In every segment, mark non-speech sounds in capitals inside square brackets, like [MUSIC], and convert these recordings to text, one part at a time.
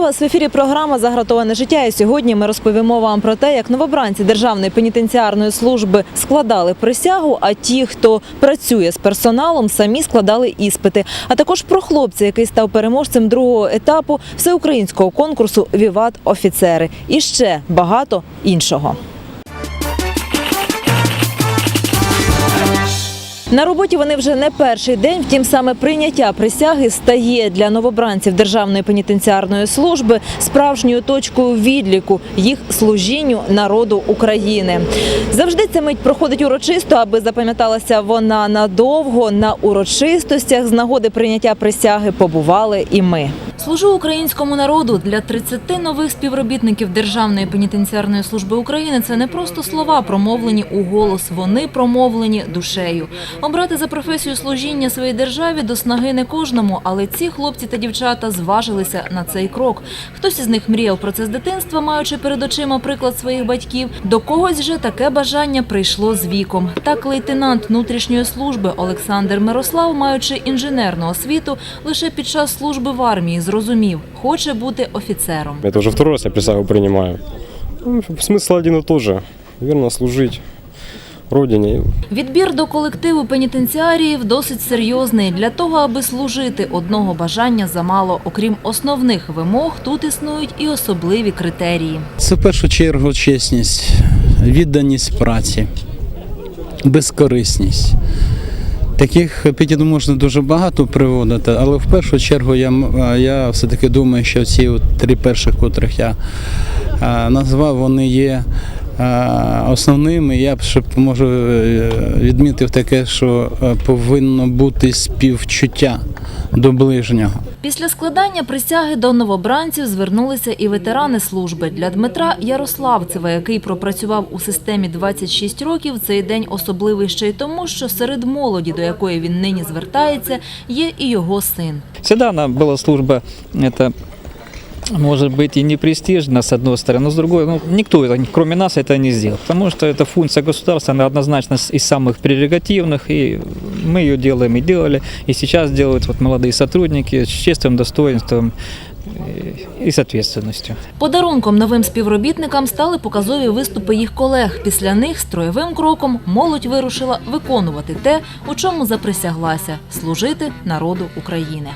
Вас в ефірі. Програма Загратоване життя. І сьогодні ми розповімо вам про те, як новобранці Державної пенітенціарної служби складали присягу. А ті, хто працює з персоналом, самі складали іспити. А також про хлопця, який став переможцем другого етапу всеукраїнського конкурсу Віват офіцери. І ще багато іншого. На роботі вони вже не перший день. Втім, саме прийняття присяги стає для новобранців Державної пенітенціарної служби справжньою точкою відліку їх служінню народу України. Завжди ця мить проходить урочисто, аби запам'яталася вона надовго. На урочистостях з нагоди прийняття присяги побували і ми. Служу українському народу для 30 нових співробітників Державної пенітенціарної служби України. Це не просто слова, промовлені у голос. Вони промовлені душею. Обрати за професію служіння своїй державі до снаги не кожному, але ці хлопці та дівчата зважилися на цей крок. Хтось із них мріяв про це з дитинства, маючи перед очима приклад своїх батьків. До когось же таке бажання прийшло з віком. Так, лейтенант внутрішньої служби Олександр Мирослав, маючи інженерну освіту, лише під час служби в армії зрозумів, хоче бути офіцером. Это уже второй раз я присягу принимаю. Ну, Смысл один и тот же. Верно служить Родине. Відбір до колективу пенітенціаріїв досить серйозний. Для того, аби служити, одного бажання замало. Окрім основних вимог, тут існують і особливі критерії. Це в першу чергу чесність, відданість праці, безкорисність. Таких епітетів можна дуже багато приводити, але в першу чергу я, м- я все-таки думаю, що ці от три перших, котрих я назвав, вони є основними. Я б ще можу е, відмітив таке, що е, повинно бути співчуття до ближнього. Після складання присяги до новобранців звернулися і ветерани служби. Для Дмитра Ярославцева, який пропрацював у системі 26 років, цей день особливий ще й тому, що серед молоді, до якої він нині звертається, є і його син. Всегда была служба, это может быть и не престижно с одной стороны, но с другой, ну, никто это, кроме нас это не сделал, потому что это функция государства, она однозначно с- из самых прерогативных, и мы ее делаем и делали, и сейчас делают вот молодые сотрудники с честным достоинством э, и с ответственностью. Подарунком новим співробітникам стали показові виступи їх колег. Після них строєвим кроком молодь вирушила виконувати те, у чому заприсяглася служити народу України.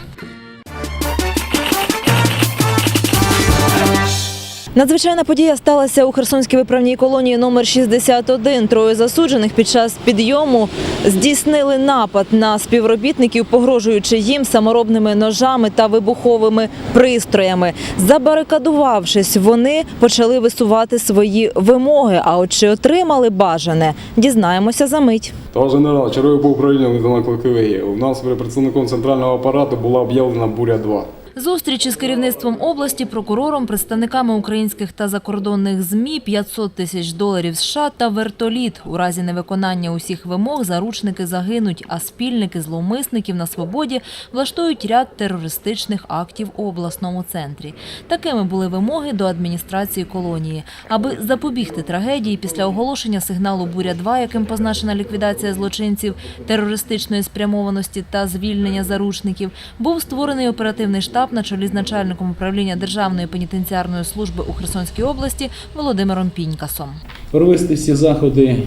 Надзвичайна подія сталася у Херсонській виправній колонії номер 61. Троє засуджених під час підйому здійснили напад на співробітників, погрожуючи їм саморобними ножами та вибуховими пристроями. Забарикадувавшись, вони почали висувати свої вимоги. А от чи отримали бажане, дізнаємося за мить. Товариш генерал, черговий був управління лейтенант Кликивигі. У нас при працівником центрального апарату була об'явлена буря 2 Зустрічі з керівництвом області, прокурором, представниками українських та закордонних змі, 500 тисяч доларів США та вертоліт. У разі невиконання усіх вимог заручники загинуть, а спільники зловмисників на свободі влаштують ряд терористичних актів у обласному центрі. Такими були вимоги до адміністрації колонії. Аби запобігти трагедії після оголошення сигналу «Буря-2», яким позначена ліквідація злочинців терористичної спрямованості та звільнення заручників, був створений оперативний штаб на чолі з начальником управління Державної пенітенціарної служби у Херсонській області Володимиром Пінькасом. провести всі заходи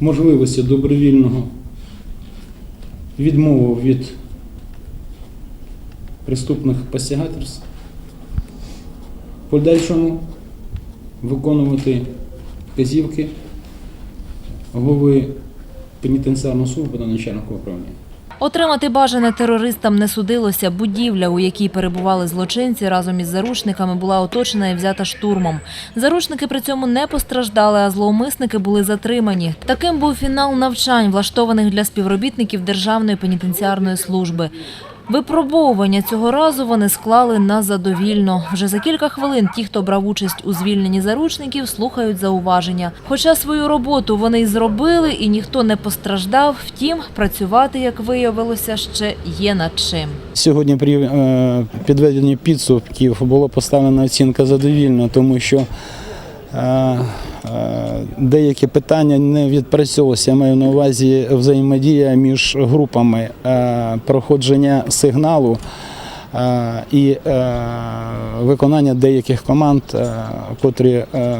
можливості добровільного відмови від преступних посягательств, подальшому виконувати вказівки голови пенітенціарної служби та начальника управління. Отримати бажане терористам не судилося. Будівля, у якій перебували злочинці, разом із заручниками була оточена і взята штурмом. Заручники при цьому не постраждали, а зловмисники були затримані. Таким був фінал навчань, влаштованих для співробітників Державної пенітенціарної служби. Випробовування цього разу вони склали на задовільно. Вже за кілька хвилин ті, хто брав участь у звільненні заручників, слухають зауваження. Хоча свою роботу вони й зробили, і ніхто не постраждав. Втім, працювати, як виявилося, ще є над чим. Сьогодні при е, підведенні підсумків була поставлена оцінка задовільно, тому що е, деякі питання не відпрацьовувалися. Я маю на увазі взаємодія між групами е, проходження сигналу. е, і е, виконання деяких команд, е, котрі е,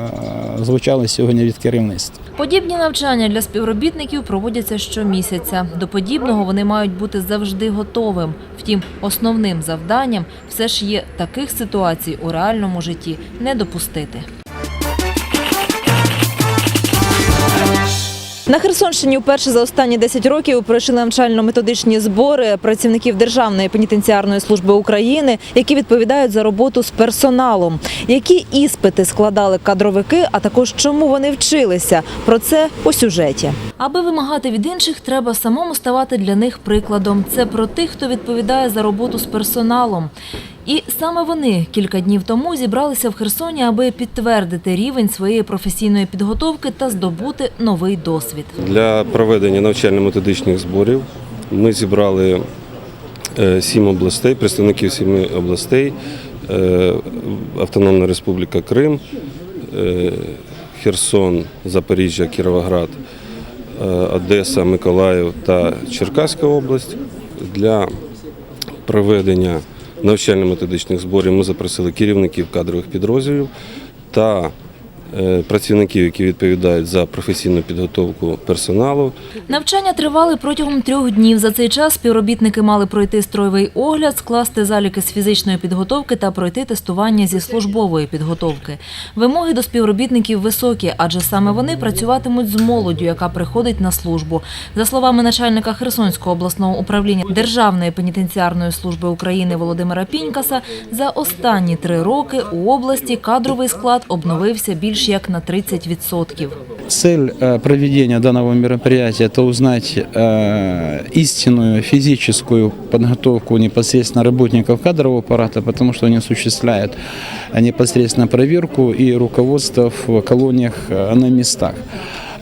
звучали сьогодні від керівництва. Подібні навчання для співробітників проводяться щомісяця. До подібного вони мають бути завжди готовим. Втім, основним завданням все ж є таких ситуацій у реальному житті не допустити. На Херсонщині вперше за останні 10 років пройшли навчально-методичні збори працівників Державної пенітенціарної служби України, які відповідають за роботу з персоналом. Які іспити складали кадровики, а також чому вони вчилися? Про це у сюжеті. Аби вимагати від інших, треба самому ставати для них прикладом. Це про тих, хто відповідає за роботу з персоналом. І саме вони кілька днів тому зібралися в Херсоні, аби підтвердити рівень своєї професійної підготовки та здобути новий досвід. Для проведення навчально-методичних зборів ми зібрали е, сім областей, представників сіми областей, е, Автономна Республіка Крим, е, Херсон, Запоріжжя, Кіровоград, Одеса, Миколаїв та Черкаська область. Для проведення навчально-методичних зборів ми запросили керівників кадрових підрозділів та працівників, які відповідають за професійну підготовку персоналу. Навчання тривали протягом трьох днів. За цей час співробітники мали пройти строєвий огляд, скласти заліки з фізичної підготовки та пройти тестування зі службової підготовки. Вимоги до співробітників високі, адже саме вони працюватимуть з молоддю, яка приходить на службу. За словами начальника Херсонського обласного управління Державної пенітенціарної служби України Володимира Пінькаса, за останні три роки у області кадровий склад обновився більш як на 30%. Цель э, проведения данного мероприятия – это узнать э, истинную физическую подготовку непосредственно работников кадрового аппарата, потому что они осуществляют э, непосредственно проверку и руководство в колониях э, на местах.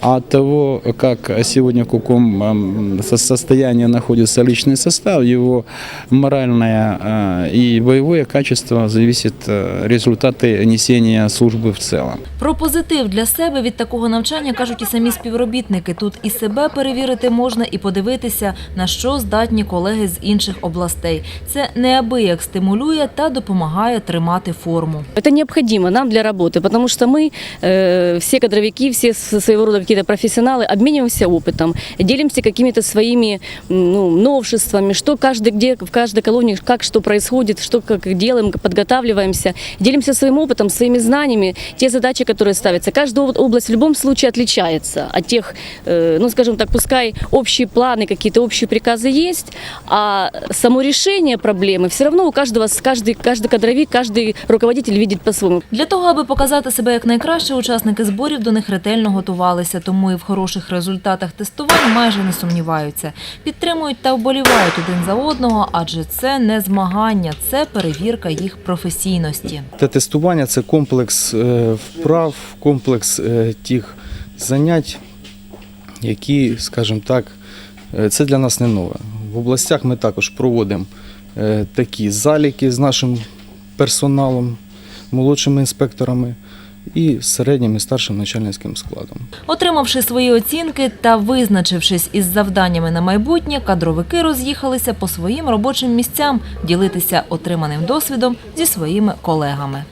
А от того, как сегодня в каком эм, со- состоянии находится личный состав, его моральное э, и боевое качество зависит э, результаты несения службы в целом. Про позитив для себе від такого навчання кажуть і самі співробітники. Тут і себе перевірити можна, і подивитися, на що здатні колеги з інших областей. Це неабияк стимулює та допомагає тримати форму. Это необходимо нам для работы, потому что мы, э, все кадровики, все с- своего рода какие-то профессионалы, обмениваемся опытом, делимся какими-то своими м, ну, новшествами, что каждый где, в каждой колонии, как что происходит, что как делаем, как подготавливаемся, делимся своим опытом, своими знаниями, те задачи, которые ставятся. Каждая об- область в любом случае отличается от тех, э, ну, скажем так, пускай общие планы, какие-то общие приказы есть, а само решение проблемы все равно у каждого, с- каждый, каждый кадровик, каждый руководитель видит по-своему. Для того, аби показати себе як найкраще, учасники зборів до них ретельно готувалися, тому і в хороших результатах тестувань майже не сумніваються. Підтримують та вболівають один за одного, адже це не змагання, це перевірка їх професійності. Те тестування це комплекс е, вправ, комплекс е, тих занять, які, скажімо так, е, це для нас не нове. В областях ми також проводимо такі заліки з нашим персоналом, молодшими інспекторами і середнім і старшим начальницьким складом. Отримавши свої оцінки та визначившись із завданнями на майбутнє, кадровики роз'їхалися по своїм робочим місцям ділитися отриманим досвідом зі своїми колегами.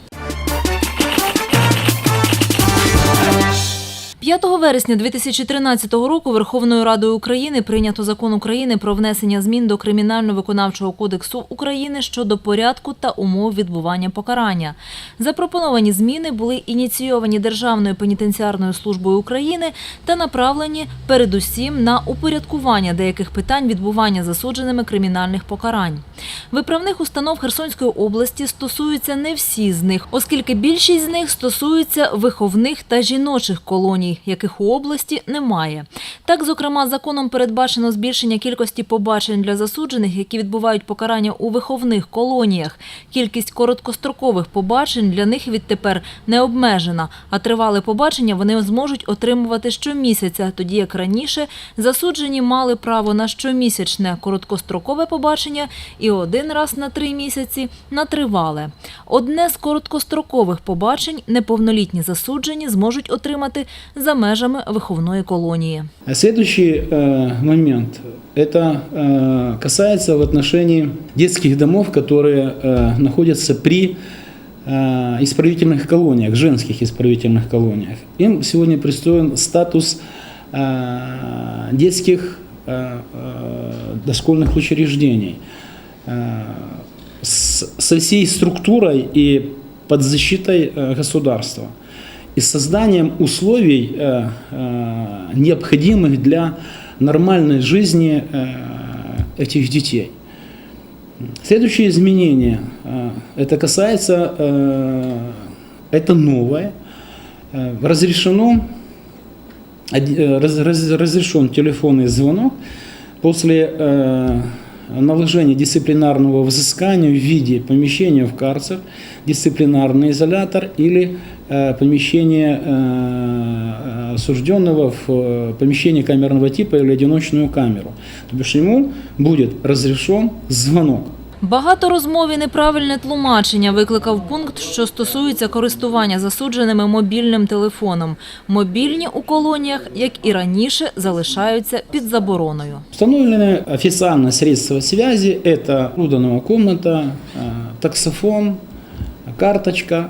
5 вересня 2013 року Верховною Радою України прийнято закон України про внесення змін до Кримінально-виконавчого кодексу України щодо порядку та умов відбування покарання. Запропоновані зміни були ініційовані Державною пенітенціарною службою України та направлені передусім на упорядкування деяких питань відбування засудженими кримінальних покарань. Виправних установ Херсонської області стосуються не всі з них, оскільки більшість з них стосуються виховних та жіночих колоній, яких у області немає. Так, зокрема, законом передбачено збільшення кількості побачень для засуджених, які відбувають покарання у виховних колоніях. Кількість короткострокових побачень для них відтепер не обмежена, а тривале побачення вони зможуть отримувати щомісяця, тоді як раніше засуджені мали право на щомісячне короткострокове побачення і один раз на три місяці на тривале. Одне з короткострокових побачень неповнолітні засуджені зможуть отримати за межами виховної колонії. А Следующий э, момент – это э, касается в отношении детских домов, которые э, находятся при э, исправительных колониях, женских исправительных колониях. Им сегодня пристроен статус э, детских э, э, дошкольных учреждений э, с, со всей структурой и под защитой э, государства И созданием условий, э, э, необходимых для нормальной жизни э, этих детей. Следующее изменение, это касается, это новое, разрешено, раз- раз- разрешен телефонный звонок после наложения дисциплинарного взыскания в виде помещения в карцер, дисциплинарный изолятор или помещение э, осужденного в э, помещение камерного типа или одиночную камеру. То бишь ему будет разрешен звонок. Багато розмов і неправильне тлумачення викликав пункт, що стосується користування засудженими мобільним телефоном. Мобільні у колоніях, як і раніше, залишаються під забороною. Установлены официально средства связи. Это уданная комната, э, таксофон, карточка,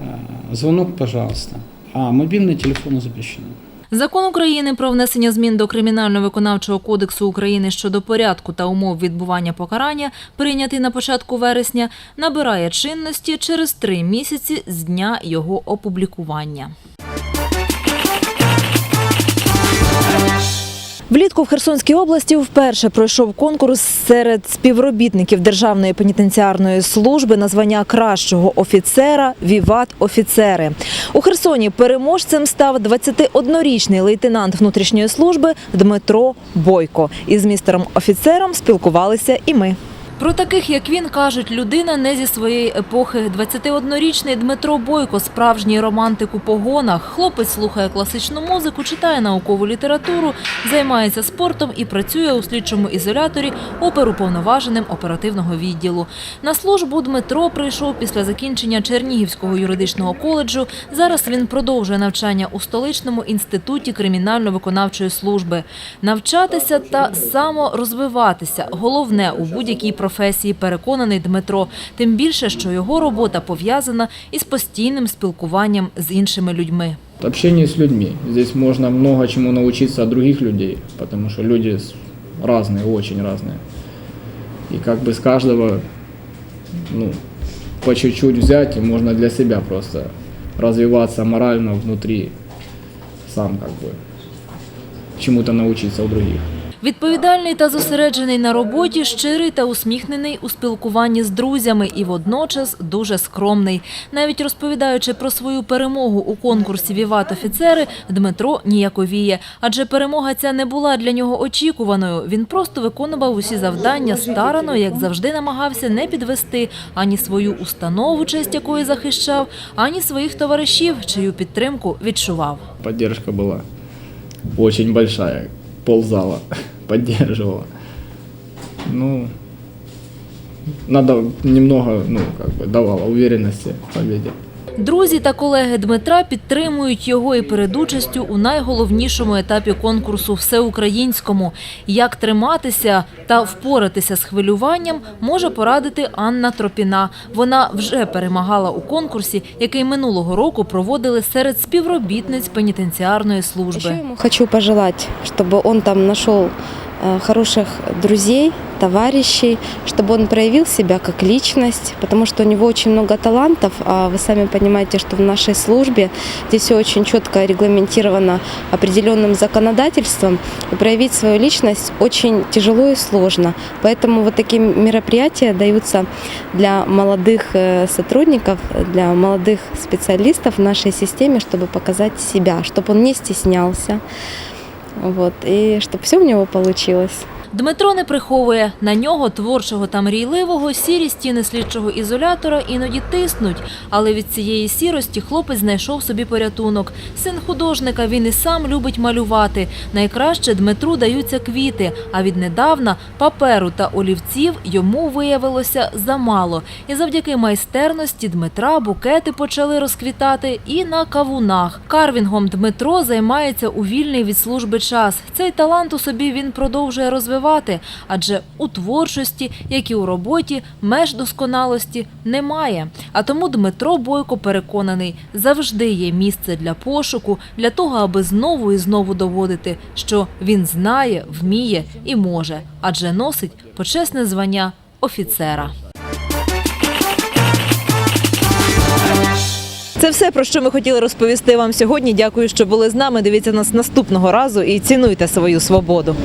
э, звонок, пожалуйста. А мобильные телефоны запрещены. Закон України про внесення змін до Кримінально-виконавчого кодексу України щодо порядку та умов відбування покарання, прийнятий на початку вересня, набирає чинності через три місяці з дня його опублікування. Влітку в Херсонській області вперше пройшов конкурс серед співробітників Державної пенітенціарної служби на звання кращого офіцера Віват офіцери. У Херсоні переможцем став 21-річний лейтенант внутрішньої служби Дмитро Бойко. Із містером офіцером спілкувалися і ми. Про таких, як він, кажуть, людина не зі своєї епохи. 21-річний Дмитро Бойко – справжній романтик у погонах. Хлопець слухає класичну музику, читає наукову літературу, займається спортом і працює у слідчому ізоляторі оперуповноваженим оперативного відділу. На службу Дмитро прийшов після закінчення Чернігівського юридичного коледжу. Зараз він продовжує навчання у столичному інституті кримінально-виконавчої служби. Навчатися та саморозвиватися – головне у будь-якій професії, переконаний Дмитро. Тим більше, що його робота пов'язана із постійним спілкуванням з іншими людьми. Общение с людьми. Здесь можно много чему научиться от других людей, потому что люди с- разные, очень разные. И как бы с каждого, ну, по чуть-чуть взять, и можно для себя просто развиваться морально внутри, сам как бы чему-то научиться у других. Відповідальний та зосереджений на роботі, щирий та усміхнений у спілкуванні з друзями і водночас дуже скромний. Навіть розповідаючи про свою перемогу у конкурсі «Віват офіцери», Дмитро ніяковіє. Адже перемога ця не була для нього очікуваною. Він просто виконував усі завдання старано, як завжди намагався не підвести ані свою установу, честь якої захищав, ані своїх товаришів, чию підтримку відчував. Поддержка была очень большая, ползала, [LAUGHS] поддерживала. Ну, надо немного, ну, как бы давала уверенности в победе. Друзі та колеги Дмитра підтримують його і перед участю у найголовнішому етапі конкурсу всеукраїнському. Як триматися та впоратися з хвилюванням, може порадити Анна Тропіна. Вона вже перемагала у конкурсі, який минулого року проводили серед співробітниць пенітенціарної служби. хочу пожелать, чтобы он там э, хороших друзей, товарищей, чтобы он проявил себя как личность, потому что у него очень много талантов, а вы сами понимаете, что в нашей службе здесь все очень четко регламентировано определенным законодательством, и проявить свою личность очень тяжело и сложно. Поэтому вот такие мероприятия даются для молодых э, сотрудников, для молодых специалистов в нашей системе, чтобы показать себя, чтобы он не стеснялся, вот, и чтобы все у него получилось. Дмитро не приховує. На нього, творчого та мрійливого, сірі стіни слідчого ізолятора іноді тиснуть. Але від цієї сірості хлопець знайшов собі порятунок. Син художника, він і сам любить малювати. Найкраще Дмитру даються квіти, а віднедавна паперу та олівців йому виявилося замало. І завдяки майстерності Дмитра букети почали розквітати і на кавунах. Карвінгом Дмитро займається у вільний від служби час. Цей талант у собі він продовжує розвивати, адже у творчості, як і у роботі, меж досконалості немає. А тому Дмитро Бойко переконаний, завжди є місце для пошуку, для того, аби знову і знову доводити, що він знає, вміє і може, адже носить почесне звання офіцера. Це все про що ми хотіли розповісти вам сьогодні. Дякую, що були з нами. Дивіться нас наступного разу і цінуйте свою свободу.